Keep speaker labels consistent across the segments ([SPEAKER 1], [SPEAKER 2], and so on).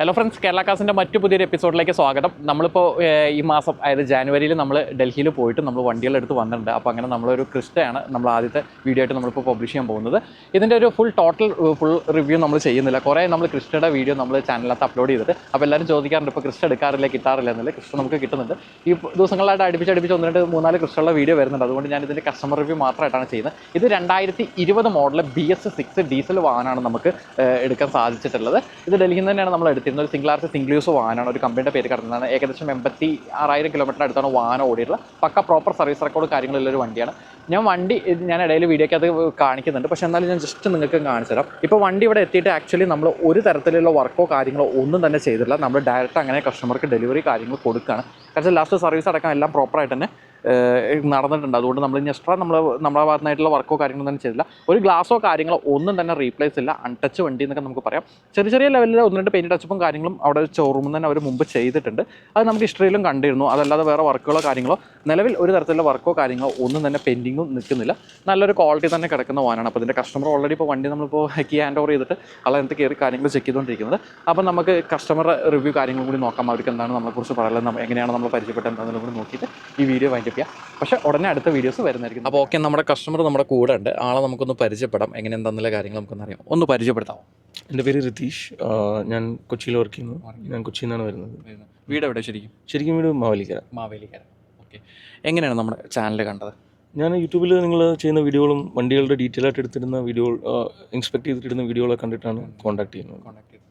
[SPEAKER 1] Hello friends Kerala കാസിന്റെ മറ്റു പുതിയൊരു എപ്പിസോഡിലേക്ക് സ്വാഗതം. നമ്മളിപ്പോൾ ഈ മാസം അതായത് ജാനുവരിയിൽ നമ്മൾ ഡൽഹിയിൽ പോയിട്ട് നമ്മൾ വണ്ടികളെടുത്ത് വന്നിട്ടുണ്ട്. അപ്പോൾ അങ്ങനെ നമ്മളൊരു ക്രിസ്റ്റയാണ് നമ്മൾ ആദ്യത്തെ വീഡിയോ ആയിട്ട് നമ്മളിപ്പോൾ പബ്ലിഷ് ചെയ്യാൻ പോകുന്നത്. ഇതിന്റെ ഒരു ഫുൾ ടോട്ടൽ ഫുൾ റിവ്യൂ നമ്മൾ ചെയ്യുന്നില്ല. കുറേ നമ്മൾ ക്രിസ്റ്റയുടെ വീഡിയോ നമ്മൾ ചാനലിനകത്ത് അപ്ലോഡ് ചെയ്തിട്ട് അപ്പോൾ എല്ലാവരും ചോദിക്കാറുണ്ട് ഇപ്പോൾ ക്രിസ്റ്റ എടുക്കാറില്ല കിട്ടാറില്ല എന്നല്ലേ? ക്രിസ്റ്റ നമുക്ക് കിട്ടുന്നുണ്ട്. ഈ ദിവസങ്ങളായിട്ട് അടുപ്പിച്ച് അടുപ്പിച്ച് ഒന്ന് രണ്ട് മൂന്നാൽ ക്രിസ്റ്റുള്ള വീഡിയോ വരുന്നുണ്ട്. അതുകൊണ്ട് ഞാൻ ഇതിന്റെ കസ്റ്റമർ റിവ്യൂ മാത്രമായിട്ടാണ് ചെയ്യുന്നത്. ഇത് രണ്ടായിരത്തി ഇരുപത് model B S six diesel വാഹനമാണ് നമുക്ക് എടുക്കാൻ സാധിച്ചിട്ടുള്ളത്. ഇത് ഡൽഹിയിൽ നിന്ന് തന്നെയാണ് നമ്മൾ എടുത്തിരുന്നത് ഒരു സിംഗിൾ ആർസ് സിംഗിൾ യൂസ് ഒരു കമ്പനിയുടെ പേര് കിടന്നതാണ്. ഏകദേശം എൺപത്തി ആറായിരം കിലോമീറ്റർ അടുത്താണ് വാഹനം ഓടിയിട്ടുള്ള പക്ക പ്രോപ്പർ സർവീസ് റെക്കോർഡ് കാര്യങ്ങളുള്ള ഒരു വണ്ടിയാണ്. ഞാൻ വണ്ടി ഞാൻ ഇടയിൽ വീഡിയോയ്ക്ക് അത് കാണിക്കുന്നുണ്ട്. പക്ഷേ എന്നാലും ഞാൻ ജസ്റ്റ് നിങ്ങൾക്ക് കാണിച്ചു തരാം. ഇപ്പോൾ വണ്ടി ഇവിടെ എത്തിയിട്ട് ആക്ച്വലി നമ്മൾ ഒരു തരത്തിലുള്ള വർക്കോ കാര്യങ്ങളോ ഒന്നും തന്നെ ചെയ്തിട്ടില്ല. നമ്മൾ ഡയറക്റ്റ് അങ്ങനെ കസ്റ്റമർക്ക് ഡെലിവറി കാര്യങ്ങൾ കൊടുക്കുകയാണ് കാരണം ലാസ്റ്റ് സർവീസ് അടക്കം എല്ലാം പ്രോപ്പറായിട്ട് തന്നെ നടന്നിട്ടുണ്ട്. അതുകൊണ്ട് നമ്മൾ ഇനി എക്സ്ട്രാ നമ്മൾ നമ്മുടെ ഭാഗത്തുനിന്നായിട്ടുള്ള വർക്കോ കാര്യങ്ങളൊന്നും തന്നെ ചെയ്തില്ല ഒരു ഗ്ലാസോ കാര്യങ്ങളോ ഒന്നും തന്നെ റീപ്ലേസ് ഇല്ല. അൺടച്ച് വണ്ടി എന്നൊക്കെ നമുക്ക് പറയാം. ചെറിയ ചെറിയ ലെവലിൽ ഒന്ന് രണ്ട് പെയിന്റ് ടച്ചപ്പും കാര്യങ്ങളും അവിടെ ഷോറൂമിൽ തന്നെ അവർ മുമ്പ് ചെയ്തിട്ടുണ്ട്. അത് നമുക്ക് ഹിസ്റ്ററിയിലും കണ്ടിരുന്നു. അതല്ലാതെ വേറെ വർക്കുകളോ കാര്യങ്ങളോ നിലവിൽ ഒരു തരത്തിലുള്ള വർക്കോ കാര്യങ്ങളോ ഒന്നും തന്നെ പെൻഡിങ്ങും നിൽക്കുന്നില്ല. നല്ലൊരു ക്വാളിറ്റി തന്നെ കിടക്കുന്ന വാനാണ്. അപ്പോൾ ഇതിന്റെ കസ്റ്റമർ ഓൾറെഡി ഇപ്പോൾ വണ്ടി നമ്മളിപ്പോൾ കീ ഹാൻഡ് ഓവർ ചെയ്തിട്ട് അതിനകത്ത് കയറി കാര്യങ്ങൾ ചെക്ക് ചെയ്തുകൊണ്ടിരിക്കുന്നത് അപ്പോൾ നമുക്ക് കസ്റ്റമർ റിവ്യൂ കാര്യങ്ങളും കൂടി നോക്കാം. അവർക്ക് എന്താണ് നമ്മളെക്കുറിച്ച് നമ്മ- എങ്ങനെയാണ് നമ്മൾ പരിചയപ്പെട്ടത് എന്താണെന്നും കൂടി നോക്കിയിട്ട് ഈ വീഡിയോ വൈൻഡപ്പ് ചെയ്യാം പക്ഷേ ഉടനെ അടുത്ത വീഡിയോസ് വരുന്നതായിരിക്കും. അപ്പോൾ ഓക്കെ നമ്മുടെ കസ്റ്റമർ നമ്മുടെ കൂടെ ഉണ്ട്. ആളെ നമുക്കൊന്ന് പരിചയപ്പെടാം. എങ്ങനെ എന്താണെന്നുള്ള കാര്യങ്ങൾ നമുക്കൊന്ന് അറിയാം. ഒന്ന് പരിചയപ്പെടുത്താമോ
[SPEAKER 2] എന്റെ പേര് റിതീഷ്. ഞാൻ കൊച്ചിയിൽ വർക്ക് ചെയ്യുന്നു. ഞാൻ കൊച്ചിയിൽ നിന്നാണ് വരുന്നത്.
[SPEAKER 1] വീട് എവിടെ ശരിക്കും?
[SPEAKER 2] ശരിക്കും വീട് മാവേലിക്കര.
[SPEAKER 1] മാവേലിക്കര. ഓക്കെ എങ്ങനെയാണ് നമ്മുടെ ചാനൽ കണ്ടത്?
[SPEAKER 2] ഞാൻ യൂട്യൂബിൽ നിങ്ങൾ ചെയ്യുന്ന വീഡിയോകളും വണ്ടികളുടെ ഡീറ്റെയിൽ ആയിട്ട് എടുത്തിരുന്ന വീഡിയോ ഇൻസ്പെക്ട് ചെയ്തിട്ടിരുന്ന വീഡിയോകളൊക്കെ കണ്ടിട്ടാണ് കോൺടാക്ട് ചെയ്യുന്നത്.
[SPEAKER 1] കോൺടാക്ട് ചെയ്ത് ഓക്കെ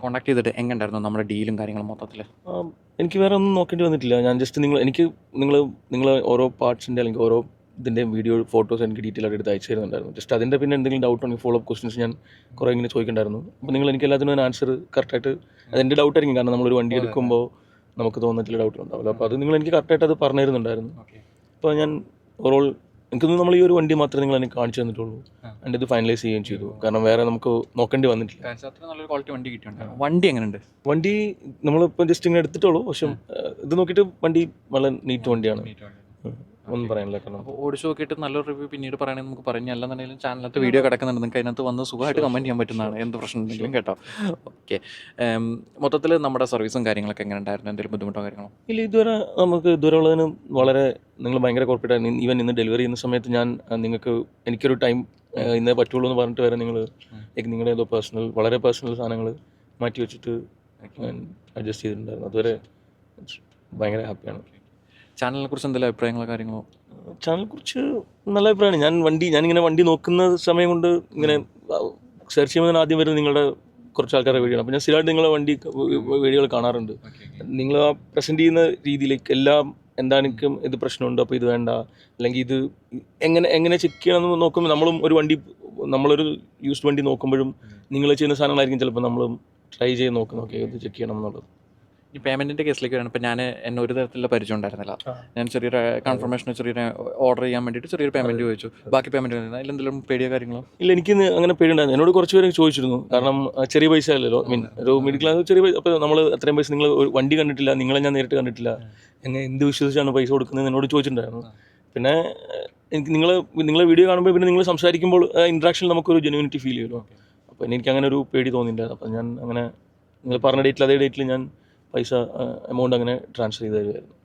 [SPEAKER 1] കോൺടാക്ട് ചെയ്തിട്ട് എങ്ങനെ ഉണ്ടായിരുന്നു നമ്മുടെ ഡീലും കാര്യങ്ങളും മൊത്തത്തിൽ?
[SPEAKER 2] എനിക്ക് വേറെ ഒന്നും നോക്കേണ്ടി വന്നിട്ടില്ല. ഞാൻ ജസ്റ്റ് നിങ്ങൾ എനിക്ക് നിങ്ങൾ നിങ്ങൾ ഓരോ പാർട്സിന്റെ അല്ലെങ്കിൽ ഓരോ ഇതിന്റെ വീഡിയോ ഫോട്ടോസ് എനിക്ക് ഡീറ്റെയിൽ ആയിട്ട് എടുത്ത് അയച്ചു തരുന്നുണ്ടായിരുന്നു. ജസ്റ്റ് അതിന്റെ പിന്നെ എന്തെങ്കിലും ഡൗട്ട് ഉണ്ടെങ്കിൽ ഫോളോ അപ്പ് ക്വസ്റ്റൻസ് ഞാൻ കുറേ ഇങ്ങനെ ചോദിക്കണ്ടായിരുന്നു. അപ്പോൾ നിങ്ങൾ എനിക്ക് എല്ലാത്തിനും ആൻസർ കറക്റ്റായിട്ട് അതെന്റെ ഡൗട്ട് ആയിരിക്കും. കാരണം നമ്മളൊരു വണ്ടി എടുക്കുമ്പോൾ നമുക്ക് തോന്നിയിട്ടുള്ള ഡൗട്ട് ഉണ്ടാവില്ല. അപ്പോൾ അത് നിങ്ങൾ എനിക്ക് കറക്റ്റായിട്ട് അത് പറഞ്ഞു തരുന്നുണ്ടായിരുന്നു.
[SPEAKER 1] ഓക്കെ
[SPEAKER 2] അപ്പോൾ ഞാൻ ഓവറോൾ എനിക്ക് നമ്മൾ ഈ ഒരു വണ്ടി മാത്രമേ നിങ്ങൾ എനിക്ക് കാണിച്ചു തന്നിട്ടുള്ളൂ. എന്റെ ഇത് ഫൈനലൈസ് ചെയ്യുകയും ചെയ്തു. കാരണം വേറെ നമുക്ക് നോക്കേണ്ടി വന്നിട്ടില്ല.
[SPEAKER 1] നല്ലൊരു ക്വാളിറ്റി വണ്ടി കിട്ടിയിട്ടുണ്ട്. വണ്ടി എങ്ങനെയുണ്ട്
[SPEAKER 2] വണ്ടി നമ്മളിപ്പോൾ ജസ്റ്റ് ഇങ്ങനെ എടുത്തിട്ടുള്ളൂ. പക്ഷെ ഇത് നോക്കിയിട്ട് വണ്ടി വളരെ നീറ്റ് വണ്ടിയാണ്. ഒന്നും പറയാനില്ല കാരണം
[SPEAKER 1] അപ്പോൾ ഓടിച്ചു നോക്കിയിട്ട് നല്ലൊരു റിവ്യൂ പിന്നീട് പറയണമെന്ന് നമുക്ക് പറഞ്ഞു അല്ലെന്നുണ്ടെങ്കിലും ചാനലിനകത്ത് വീഡിയോ കിടക്കുന്നുണ്ട്. നിങ്ങൾക്ക് അതിനകത്ത് വന്ന് സുഖമായിട്ട് കമന്റ് ചെയ്യാൻ പറ്റുന്നതാണ്. എന്ത് പ്രശ്നം ഉണ്ടെങ്കിലും കേട്ടോ. ഓക്കെ മൊത്തത്തിൽ നമ്മുടെ സർവീസും കാര്യങ്ങളൊക്കെ എങ്ങനെ ഉണ്ടായിരുന്നു? എന്തെങ്കിലും ബുദ്ധിമുട്ടോ കാര്യങ്ങളോ?
[SPEAKER 2] ഇല്ല ഇതുവരെ നമുക്ക് ഇതുവരെ ഉള്ളതിന് വളരെ നിങ്ങൾ ഭയങ്കര കോർപ്പറേറ്റ് ആയിരുന്നു. ഈവൻ ഇന്ന് ഡെലിവറി ചെയ്യുന്ന സമയത്ത് ഞാൻ നിങ്ങൾക്ക് എനിക്കൊരു ടൈം ഇന്നേ പറ്റുള്ളൂ എന്ന് പറഞ്ഞിട്ട് വരെ നിങ്ങൾ നിങ്ങളുടെ ഏതോ പേഴ്സണൽ വളരെ പേഴ്സണൽ സാധനങ്ങൾ മാറ്റി വെച്ചിട്ട് അഡ്ജസ്റ്റ് ചെയ്തിട്ടുണ്ടായിരുന്നു. അതുവരെ ഭയങ്കര ഹാപ്പിയാണ്
[SPEAKER 1] ചാനലിനെ കുറിച്ച് എന്തെങ്കിലും അഭിപ്രായങ്ങളോ കാര്യങ്ങളോ?
[SPEAKER 2] ചാനലിനെ കുറിച്ച് നല്ല അഭിപ്രായമാണ്. ഞാൻ വണ്ടി ഞാനിങ്ങനെ വണ്ടി നോക്കുന്ന സമയം കൊണ്ട് ഇങ്ങനെ സെർച്ച് ചെയ്യുമ്പോൾ ആദ്യം വരുന്നത് നിങ്ങളുടെ കുറച്ച് ആൾക്കാരെ വഴിയാണ് അപ്പോൾ ഞാൻ സ്ഥിരമായിട്ട് നിങ്ങളുടെ വണ്ടി വീഡിയോകൾ കാണാറുണ്ട്. നിങ്ങൾ ആ പ്രസന്റ് ചെയ്യുന്ന രീതിയിലേക്ക് എല്ലാം എന്താണെങ്കിലും ഇത് പ്രശ്നമുണ്ട് അപ്പോൾ ഇത് വേണ്ട. അല്ലെങ്കിൽ ഇത് എങ്ങനെ എങ്ങനെ ചെക്ക് ചെയ്യണമെന്ന് നോക്കുമ്പോൾ നമ്മളും ഒരു വണ്ടി നമ്മളൊരു യൂസ്ഡ് വണ്ടി നോക്കുമ്പോഴും നിങ്ങൾ ചെയ്യുന്ന സാധനങ്ങളായിരിക്കും ചിലപ്പോൾ നമ്മളും ട്രൈ ചെയ്ത് നോക്കുന്നത് ഓക്കെ ഇത് ചെക്ക് ചെയ്യണം എന്നുള്ളത്.
[SPEAKER 1] ഈ പേയ്മെന്റിന്റെ കേസിലേക്ക് വരാണ്. ഇപ്പൊ ഞാൻ എന്നെ ഒരു തരത്തിലുള്ള പരിചയം ഉണ്ടായിരുന്നില്ല. ഞാൻ ചെറിയൊരു കൺഫർമേഷൻ ചെറിയൊരു ഓർഡർ ചെയ്യാൻ വേണ്ടിയിട്ട് ചെറിയൊരു പേയ്മെന്റ് ചോദിച്ചു. ബാക്കി പേയ്മെന്റ് അതിലെന്തെങ്കിലും പേടിയോ കാര്യങ്ങളോ?
[SPEAKER 2] ഇല്ല എനിക്ക് അങ്ങനെ പേടിയുണ്ടായിരുന്നു. എന്നോട് കുറച്ച് പേര് ചോദിച്ചിരുന്നു. കാരണം ചെറിയ പൈസ അല്ലല്ലോ മീൻ ഒരു മിഡിൽ ക്ലാസ് ചെറിയ പൈസ. അപ്പോൾ നമ്മൾ അത്രയും പൈസ നിങ്ങൾ വണ്ടി കണ്ടിട്ടില്ല നിങ്ങളെ ഞാൻ നേരിട്ട് കണ്ടിട്ടില്ല. എങ്ങനെ എന്ത് വിശ്വസിച്ചാണ് പൈസ കൊടുക്കുന്നത് എന്നോട് ചോദിച്ചിട്ടുണ്ടായിരുന്നു. പിന്നെ എനിക്ക് നിങ്ങൾ നിങ്ങളെ വീഡിയോ കാണുമ്പോൾ പിന്നെ നിങ്ങൾ സംസാരിക്കുമ്പോൾ ഇൻട്രാക്ഷൻ നമുക്കൊരു ജെനുവിനിറ്റി ഫീൽ ചെയ്യുമല്ലോ. അപ്പോൾ എനിക്ക് അങ്ങനെ ഒരു പേടി തോന്നിയിട്ടുണ്ടായിരുന്നു. അപ്പോൾ ഞാൻ അങ്ങനെ നിങ്ങൾ പറഞ്ഞ ഡേറ്റിൽ അതേ ഡേറ്റിൽ ഞാൻ പൈസ എമൗണ്ട് അങ്ങനെ ട്രാൻസ്ഫർ ചെയ്ത് തരുമായിരുന്നു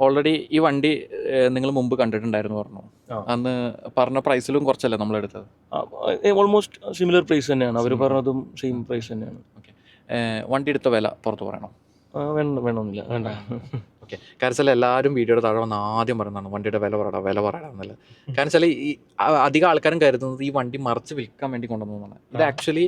[SPEAKER 1] ഓൾറെഡി ഈ വണ്ടി നിങ്ങൾ മുമ്പ് കണ്ടിട്ടുണ്ടായിരുന്നു പറഞ്ഞു? അന്ന് പറഞ്ഞ പ്രൈസിലും കുറച്ചല്ലേ നമ്മൾ എടുത്തത്?
[SPEAKER 2] ഓൾമോസ്റ്റ് സിമിലർ പ്രൈസ് തന്നെയാണ്. അവർ പറഞ്ഞതും സെയിം പ്രൈസ് തന്നെയാണ്.
[SPEAKER 1] ഓക്കെ വണ്ടി എടുത്ത വില പുറത്ത് പറയണം?
[SPEAKER 2] വേണ്ട വേണമെന്നില്ല വേണ്ട.
[SPEAKER 1] ഓക്കെ കാരണം വെച്ചാൽ എല്ലാവരും വീഡിയോയുടെ താഴെ വന്ന് ആദ്യം പറയുന്നതാണ് വണ്ടിയുടെ വില പറയണം വില പറയണം എന്നുള്ളത് കാരണം വെച്ചാൽ ഈ അധികം ആൾക്കാരും കരുതുന്നത് ഈ വണ്ടി മറിച്ച് വിൽക്കാൻ വേണ്ടി കൊണ്ടുവന്നതാണ്. ഇത് ആക്ച്വലി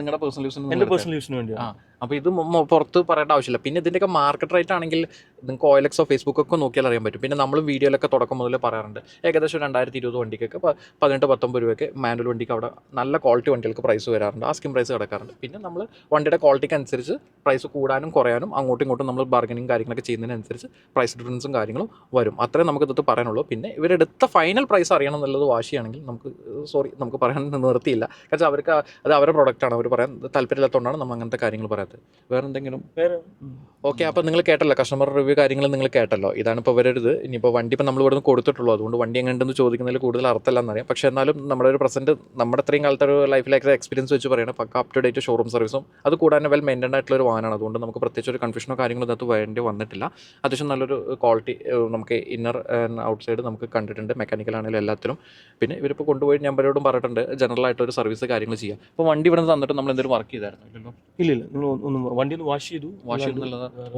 [SPEAKER 1] നിങ്ങളുടെ പേഴ്സണൽ യൂസിന്
[SPEAKER 2] എന്റെ പേഴ്സണൽ യൂസിന് വേണ്ടി
[SPEAKER 1] ആ. അപ്പോൾ ഇത് പുറത്ത് പറയേണ്ട ആവശ്യമില്ല. പിന്നെ ഇതിന്റെയൊക്കെ മാർക്കറ്റ് റേറ്റ് ആണെങ്കിൽ നിങ്ങൾക്ക് ഓയിലക്സോ ഫേസ്ബുക്കൊക്കെ നോക്കിയാൽ അറിയാൻ പറ്റും. പിന്നെ നമ്മൾ വീഡിയോയിലൊക്കെ തുടക്കം മുതൽ പറയാറുണ്ട്. ഏകദേശം രണ്ടായിരത്തി ഇരുപത് വണ്ടിക്കൊക്കെ പതിനെട്ട് പത്തൊമ്പത് രൂപയ്ക്ക് മാനുവൽ വണ്ടിക്ക് അവിടെ നല്ല ക്വാളിറ്റി വണ്ടികൾക്ക് പ്രൈസ് വരാറുണ്ട്. ആ സ്കീം പ്രൈസ് കിടക്കാറുണ്ട്. പിന്നെ നമ്മൾ വണ്ടിയുടെ ക്വാളിറ്റിക്ക് അനുസരിച്ച് പ്രൈസ് കൂടാനും കുറയാനും അങ്ങോട്ടും ഇങ്ങോട്ടും നമ്മൾ ബാർഗനിങ് കാര്യങ്ങളൊക്കെ ചെയ്യുന്നതിനനുസരിച്ച് പ്രൈസ് ഡിഫറൻസും കാര്യങ്ങളും വരും. അത്രേ നമുക്ക് ഇതൊക്കെ പറയാനുള്ളൂ. പിന്നെ ഇവരെടുത്ത ഫൈനൽ പ്രൈസ് അറിയണം എന്നുള്ളത് വാശിയാണെങ്കിൽ നമുക്ക് സോറി നമുക്ക് പറയാൻ നിർത്തിയില്ല. കാരണം അവർക്ക് അത് അവരുടെ പ്രൊഡക്റ്റാണ് അവർ പറയാൻ താല്പര്യമില്ലാത്തതുകൊണ്ടാണ് നമ്മൾ അങ്ങനത്തെ കാര്യങ്ങൾ പറയാത്തത്. വേറെന്തെങ്കിലും? വേറെ എന്തെങ്കിലും ഓക്കെ അപ്പോൾ നിങ്ങൾ കേട്ടല്ലോ. കസ്റ്റമർ റിവ്യൂ കാര്യങ്ങൾ നിങ്ങൾ കേട്ടല്ലോ. ഇതാണ് ഇപ്പോൾ വരരുത് ഇനിയിപ്പോൾ വണ്ടി ഇപ്പോൾ നമ്മൾ ഇവിടുന്ന് കൊടുത്തിട്ടുള്ളൂ. അതുകൊണ്ട് വണ്ടി എങ്ങനെയുണ്ടെന്ന് ചോദിക്കുന്നതിൽ കൂടുതൽ അർത്ഥമില്ലെന്നറിയാം. പക്ഷേ എന്നാലും നമ്മുടെ ഒരു പ്രസന്റ് നമ്മുടെ ഇത്രയും കാലത്തെ ഒരു ലൈഫിലേക്ക് എക്സ്പീരിയൻസ് വെച്ച് പറയുന്നത് പക്ക അപ് ടു ഡേറ്റ് ഷോറൂം സർവീസും അത് കൂടാതെ വെൽ മെയിന്റൈൻ ആയിട്ടുള്ള ഒരു വാഹനമാണ്. അതുകൊണ്ട് നമുക്ക് പ്രത്യേകിച്ച് ഒരു കൺഫ്യൂഷനോ കാര്യങ്ങളോ ഇതിനകത്ത് വേണ്ടി വന്നിട്ടില്ല. അത്യാവശ്യം നല്ലൊരു ക്വാളിറ്റി നമുക്ക് ഇന്നർ ഔട്ട് സൈഡ് നമുക്ക് കണ്ടിട്ടുണ്ട്. മെക്കാനിക്കൽ ആണെങ്കിലും എല്ലാത്തിലും. പിന്നെ ഇവരിപ്പോൾ കൊണ്ടുപോയി ഞാൻ പലരോടും പറഞ്ഞിട്ടുണ്ട്. ജനറൽ ആയിട്ട് ഒരു സർവീസ് കാര്യങ്ങൾ ചെയ്യാം അപ്പോൾ വണ്ടി ഇവിടെ നിന്ന് തന്നിട്ട് നമ്മൾ എന്തെങ്കിലും വർക്ക് ചെയ്തായിരുന്നു? ഇല്ലല്ലോ.
[SPEAKER 2] ഇല്ല ഇല്ല വണ്ടി ഒന്ന് വാഷ് ചെയ്തു.
[SPEAKER 1] വാഷ്
[SPEAKER 2] ചെയ്തു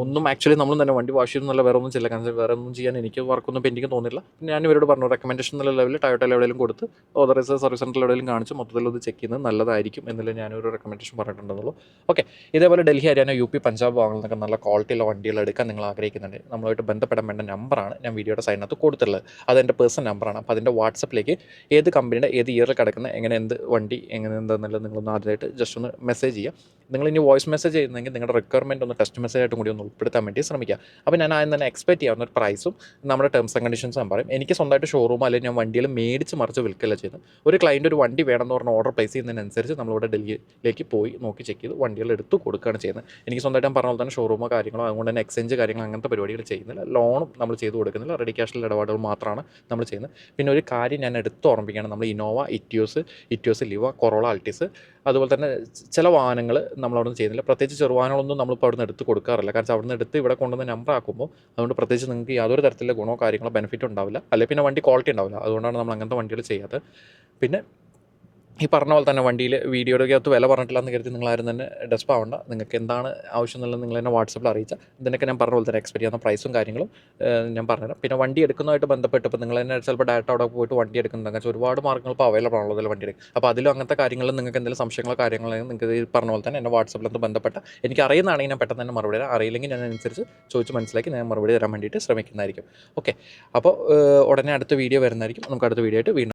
[SPEAKER 1] ഒന്നും ആക്ച്വലി നമ്മൾ തന്നെ വണ്ടി വാഷ് നല്ല വേറെ ഒന്നും കാരണം വേറെ ഒന്നും ചെയ്യാൻ എനിക്ക് വർക്കൊന്നും പെൻഡിങ് തോന്നില്ല പിന്നെ ഞാൻ ഇവരോട് പറഞ്ഞു റെക്കമെൻഡേഷൻ എന്നുള്ള ലെവലിൽ ടയോട്ടയിൽ ലെവലിലും കൊടുത്ത് ഓതറൈസ് സർവീസ് സെന്ററിൽ എവിടെയും കാണിച്ച് മൊത്തത്തിൽ ഒന്ന് ചെക്ക് ചെയ്യുന്നത് നല്ലതായിരിക്കും എന്നുള്ള ഞാനൊരു റെക്കമെൻഡേഷൻ പറഞ്ഞിട്ടുണ്ടെന്നുള്ളൂ ഓക്കെ ഇതേപോലെ ഡൽഹി ഹരിയാന യു പി പഞ്ചാബ് ഭാഗങ്ങളിലൊക്കെ നല്ല ക്വാളിറ്റിയുള്ള വണ്ടികൾ എടുക്കാൻ നിങ്ങൾ ആഗ്രഹിക്കുന്നുണ്ട്. നമ്മളുമായിട്ട് ബന്ധപ്പെടാൻ വേണ്ട നമ്പറാണ് ഞാൻ വീഡിയോയുടെ സൈഡിനകത്ത് കൊടുത്തിട്ടുള്ളത്. അത് എന്റെ പേഴ്സണൽ നമ്പറാണ് അപ്പോൾ അതിന്റെ വാട്സപ്പിലേക്ക് ഏത് കമ്പനിയുടെ ഏത് ഇയറിൽ കിടക്കുന്ന എങ്ങനെ എന്ത് വണ്ടി എങ്ങനെ എന്താണെന്നുള്ളത് നിങ്ങളൊന്ന് ആദ്യമായിട്ട് ജസ്റ്റ് ഒന്ന് മെസ്സേജ് ചെയ്യുക. നിങ്ങൾ ഇനി വോയിസ് മെസ്സേജ് ചെയ്യുന്നെങ്കിൽ നിങ്ങളുടെ റിക്വയർമെന്റ് ഒന്ന് ടെസ്റ്റ് ആയിട്ടും കൂടി ഒന്ന് ഉൾപ്പെടുത്താൻ വേണ്ടി ശ്രമിക്കുക. അപ്പോൾ ഞാൻ ആദ്യം തന്നെ എക്സ്പെക്ട് ചെയ്യാവുന്ന ഒരു പ്രൈസും നമ്മുടെ ടേംസ് ആൻഡ് കണ്ടീഷൻസ് ഞാൻ പറയും. എനിക്ക് സ്വന്തമായിട്ട് ഷോറൂം അല്ലെങ്കിൽ ഞാൻ വണ്ടിയിൽ മേടിച്ച് മറിച്ച് വിൽക്കല്ല ചെയ്യുന്നത്. ഒരു ക്ലയന്റ് ഒരു വണ്ടി വേണമെന്ന് പറഞ്ഞ ഓർഡർ പ്ലേസ് ചെയ്യുന്നതിനനുസരിച്ച് നമ്മളിവിടെ ഡൽഹിയിലേക്ക് പോയി നോക്കി ചെക്ക് ചെയ്ത് വണ്ടികൾ എടുത്ത് കൊടുക്കുകയാണ് ചെയ്യുന്നത്. എനിക്ക് സ്വന്തമായിട്ട് ഞാൻ പറഞ്ഞ പോലെ തന്നെ ഷോറൂമോ കാര്യങ്ങളോ അതുകൊണ്ട് തന്നെ എക്സ്ചേഞ്ച് കാര്യങ്ങൾ അങ്ങനത്തെ പരിപാടികൾ ചെയ്യുന്നില്ല. ലോണും നമ്മൾ ചെയ്ത് കൊടുക്കുന്നില്ല. റെഡി ക്യാഷിൽ ഇടപാടുകൾ മാത്രമാണ് നമ്മൾ ചെയ്യുന്നത്. പിന്നെ ഒരു കാര്യം ഞാൻ എടുത്ത് ഓർമ്മിക്കുകയാണ് നമ്മൾ Innova Etios Etios Liva Corolla Altis അതുപോലെ തന്നെ ചില വാഹനങ്ങൾ നമ്മളവിടെ നിന്ന് ചെയ്യുന്നില്ല. പ്രത്യേകിച്ച് ചെറുവാഹനങ്ങളൊന്നും നമ്മളിപ്പോൾ അവിടെ എടുത്ത് കൊടുക്കാറില്ല. കാരണം അവിടെ നിന്ന് എടുത്ത് ഇവിടെ കൊണ്ടുവന്ന് നമ്പർ ആക്കുമ്പോൾ അതുകൊണ്ട് പ്രത്യേകിച്ച് നിങ്ങൾക്ക് യാതൊരു തരത്തിലുള്ള ഗുണമോ കാര്യങ്ങളോ ബെനിഫിറ്റ് ഉണ്ടാവില്ല. അല്ലെങ്കിൽ പിന്നെ വണ്ടി ക്വാളിറ്റി ഉണ്ടാവില്ല. അതുകൊണ്ടാണ് നമ്മൾ അങ്ങനത്തെ വണ്ടികൾ ചെയ്യാത്തത്. പിന്നെ ഈ പറഞ്ഞ പോലെ തന്നെ വണ്ടിയിൽ വീഡിയോയുടെ അകത്ത് വില പറഞ്ഞിട്ടില്ല എന്ന് കരുതി നിങ്ങൾ ആരും തന്നെ ഡെസ്പ് ആവണ്ട. നിങ്ങൾക്ക് എന്താണ് ആവശ്യം എന്നുള്ളത് നിങ്ങൾ എന്നെ വാട്സപ്പിൽ അറിയിച്ചാൽ ഇതിനൊക്കെ ഞാൻ പറഞ്ഞ പോലെ തന്നെ എക്സ്പെക്ട് ചെയ്യുന്ന പ്രൈസും കാര്യങ്ങളും ഞാൻ പറഞ്ഞുതരാം. പിന്നെ വണ്ടി എടുക്കുന്നതായിട്ട് ബന്ധപ്പെട്ട് ഇപ്പോൾ നിങ്ങൾ തന്നെ ചിലപ്പോൾ ഡയറക്റ്റ് അവിടെ പോയിട്ട് വണ്ടി എടുക്കുന്നത് വെച്ചാൽ ഒരുപാട് മാർഗങ്ങൾ ഇപ്പോൾ അവൈലബിൾ ആണല്ലോ അതിൽ വണ്ടി എടുക്കും അപ്പോൾ അതിലും അങ്ങനത്തെ കാര്യങ്ങളും നിങ്ങൾക്ക് എന്തെങ്കിലും സംശയങ്ങളോ കാര്യങ്ങളോ നിങ്ങൾക്ക് ഈ പറഞ്ഞ പോലെ തന്നെ എന്നെ വാട്സപ്പിൽ ഒന്ന് ബന്ധപ്പെട്ട എനിക്ക് അറിയുന്നതാണെങ്കിൽ ഞാൻ പെട്ടെന്ന് തന്നെ മറുപടി തരാം. അറിയില്ലെങ്കിൽ ഞാൻ അനുസരിച്ച് ചോദിച്ച് മനസ്സിലാക്കി ഞാൻ മറുപടി തരാൻ വേണ്ടിയിട്ട് ശ്രമിക്കുന്നതായിരിക്കും. ഓക്കെ. അപ്പോൾ ഉടനെ അടുത്ത വീഡിയോ വരുന്നതായിരിക്കും. നമുക്ക് അടുത്ത വീഡിയോ ആയിട്ട് വീണ്ടും